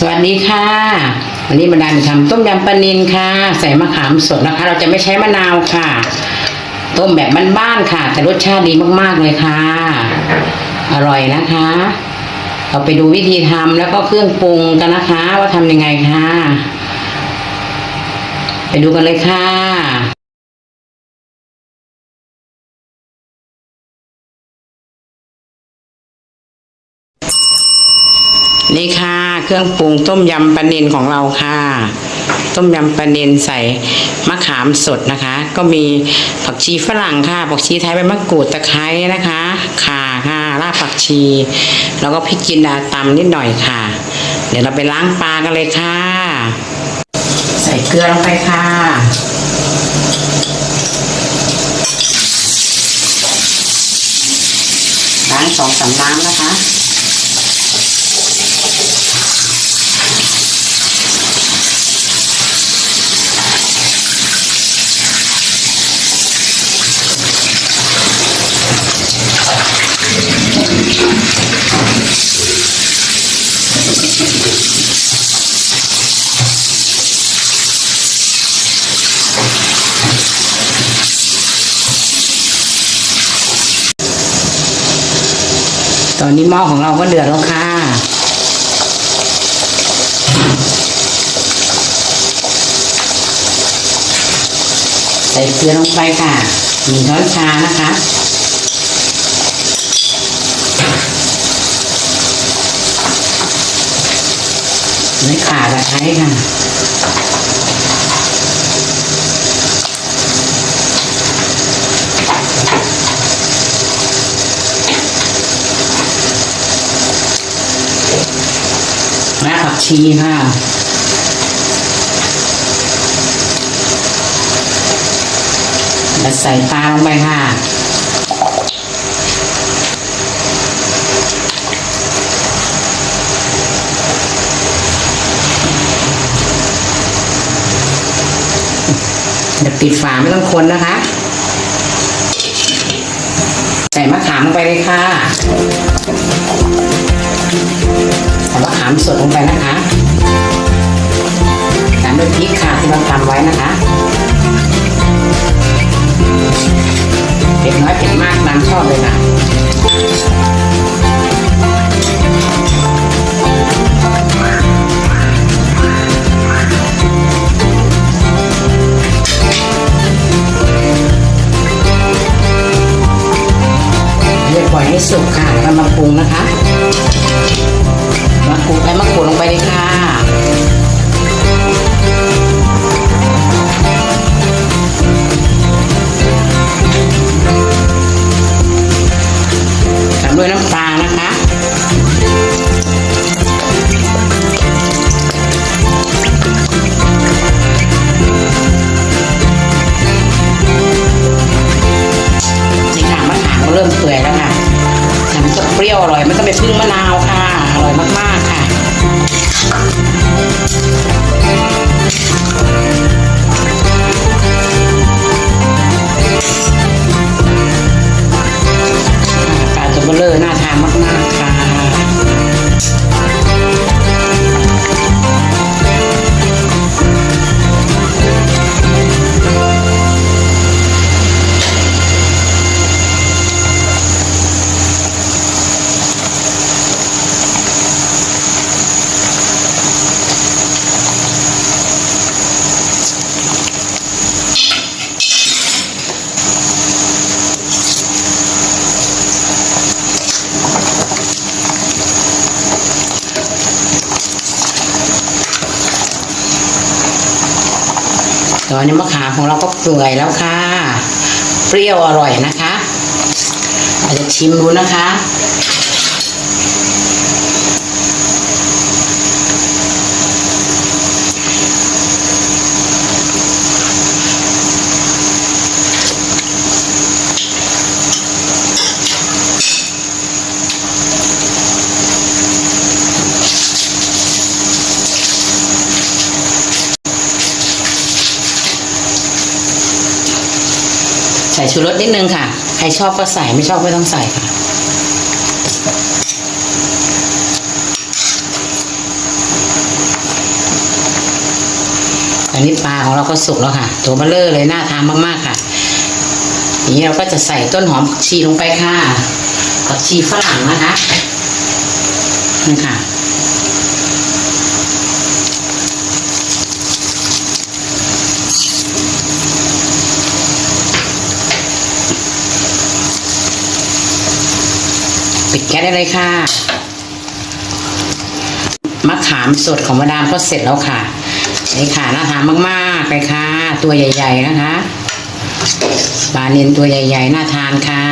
สวัสดีค่ะ วันนี้มาดามทำต้มยำปลานิลค่ะ ใส่มะขามสดนะคะ เราจะไม่ใช้มะนาวค่ะ ต้มแบบบ้านๆค่ะ แต่รสชาติดีมากๆเลยค่ะ อร่อยนะคะ เราไปดูวิธีทำแล้วก็เครื่องปรุงกันนะคะ ว่าทำยังไงค่ะ ไปดูกันเลยค่ะนี่ค่ะ เครื่องปรุงต้มยำปลาเนนของเราค่ะ ต้มยำปลาเนนใส่มะขามสดนะคะ ก็มีผักชีฝรั่งค่ะผักชีไทยใบมะกรูดตะไคร้นะคะข่าค่ะรากผักชี แล้วก็พริกจินดาตำนิดหน่อยค่ะ เดี๋ยวเราไปล้างปลากันเลยค่ะ ใส่เกลือลงไปค่ะล้างสองสามน้ำนะคะ ตอนนี้หม้อของเราก็เดือดแล้วค่ะ ใส่เกลือลงไปค่ะหนึ่งช้อนชานะคะไม่ขาตะไคร้ค่ะ รากผัก ชีค่ะ แล้วใส่ปลาลงไปค่ะ เดี๋ยวปิดฝาไม่ต้องคนนะคะ ใส่มะขามลงไปเลยค่ะามสดลงไปนะคะตามด้วยพริกค่ะที่เราทำไว้นะคะเผ็ดน้อยเผ็ดมากตามชอบเลยค่ะเรียกปล่อยให้สุกค่ะแล้วมาปรุงนะคะ มะมะกรูดลงไปเลยค่ะ เปรี้ยวอร่อยไม่ต้องไปพึ่งมะนาวค่ะ อร่อยมากๆค่ะ ตอนนี้มะขามของเราก็เปื่อยแล้วค่ะ เปรี้ยวอร่อยนะคะ อาจจะชิมดูนะคะ ใส่ชูรสนิดนึงค่ะ ใครชอบก็ใส่ไม่ชอบไม่ต้องใส่ค่ะ อันนี้ปลาของเราก็สุกแล้วค่ะ ตัวเบลเลอร์เลยน่าทานมากๆค่ะ นี้เราก็จะใส่ต้นหอมชีลงไปค่ะ กับชีฝรั่งนะคะนี่ค่ะ ปิดแก๊สได้เลยค่ะมะขามสดของมาดามก็เสร็จแล้วค่ะนี่ค่ะน่าทานมากๆเลยค่ะ ตัวใหญ่ ๆ นะคะปลาเนียนตัวใหญ่ ๆ น่าทานค่ะ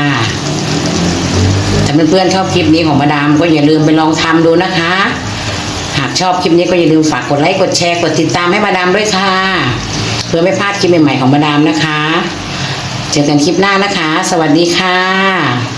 ถ้าเพื่อนๆชอบคลิปนี้ของมาดามก็อย่าลืมไปลองทำดูนะคะ หากชอบคลิปนี้ก็อย่าลืมฝากกดไลค์กดแชร์กดติดตามให้มาดามด้วยค่ะ เพื่อไม่พลาดคลิปใหม่ๆของมาดามนะคะ เจอกันคลิปหน้านะคะ สวัสดีค่ะ